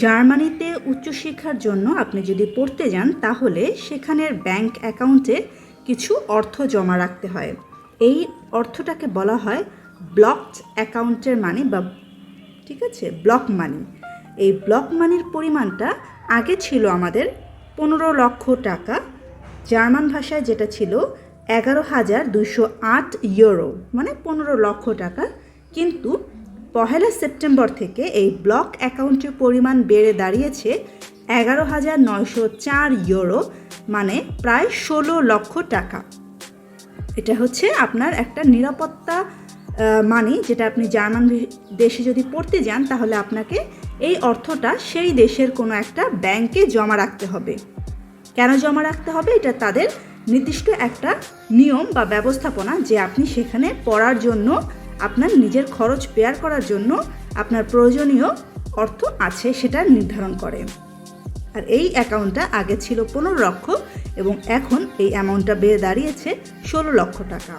জার্মানিতে উচ্চশিক্ষার জন্য আপনি যদি পড়তে যান, তাহলে সেখানের ব্যাংক অ্যাকাউন্টে কিছু অর্থ জমা রাখতে হয়। এই অর্থটাকে বলা হয় ব্লকড অ্যাকাউন্টের মানি বা, ঠিক আছে? Block money. এই ব্লক মানির পরিমাণটা আগে ছিল আমাদের পনেরো লক্ষ টাকা, জার্মান ভাষায় যেটা ছিল এগারো হাজার দুশো আট ইউরো মানে পনেরো লক্ষ টাকা। কিন্তু পহেলা সেপ্টেম্বর থেকে এই ব্লক অ্যাকাউন্টের পরিমাণ বেড়ে দাঁড়িয়েছে এগারো হাজার নয়শো চার ইউরো মানে প্রায় ষোলো লক্ষ টাকা। এটা হচ্ছে আপনার একটা নিরাপত্তা মানি যেটা আপনি জার্মান দেশে যদি পড়তে যান, তাহলে আপনাকে এই অর্থটা সেই দেশের কোনো একটা ব্যাংকে জমা রাখতে হবে। কেন জমা রাখতে হবে? এটা তাদের নির্দিষ্ট একটা নিয়ম বা ব্যবস্থাপনা যে আপনি সেখানে পড়ার জন্য আপনার নিজের খরচ পেয়ার করার জন্য আপনার প্রয়োজনীয় অর্থ আছে সেটা নির্ধারণ করে। আর এই অ্যাকাউন্টটা আগে ছিল পনেরো লক্ষ এবং এখন এই অ্যামাউন্টটা বেড়ে দাঁড়িয়েছে ষোলো লক্ষ টাকা।